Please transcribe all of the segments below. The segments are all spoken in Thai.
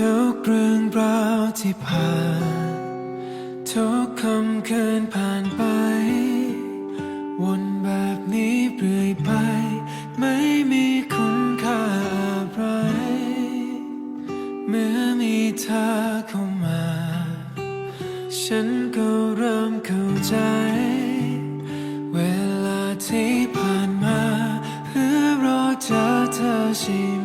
ทุกเรื่องราวที่ผ่าน ทุกคำคืนผ่านไป วนแบบนี้เรื่อยไป ไม่มีคุณค่าอะไร เมื่อมีเธอเข้ามา ฉันก็เริ่มเข้าใจ เวลาที่ผ่านมา เพื่อรอเจอเธอใช่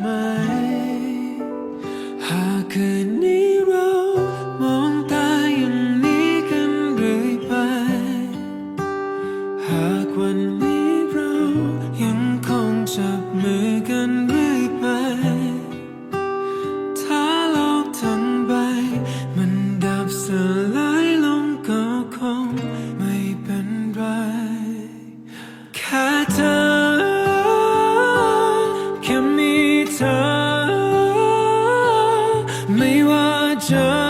ว่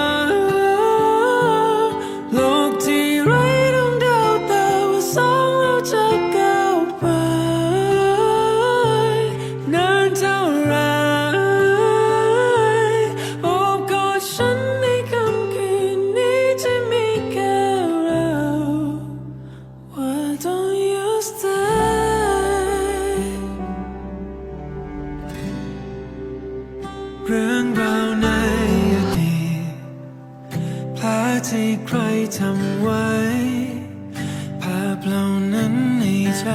ที่ใครทำไว้ ภาพเหล่านั้นในใจ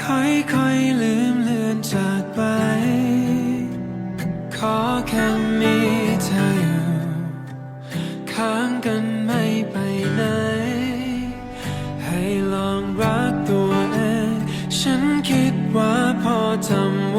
ค่อยๆลืมเลือนจากไป ขอแค่มีเธออยู่ค้างกันไม่ไปไหน ให้ลองรักตัวเอง ฉันคิดว่าพอทำ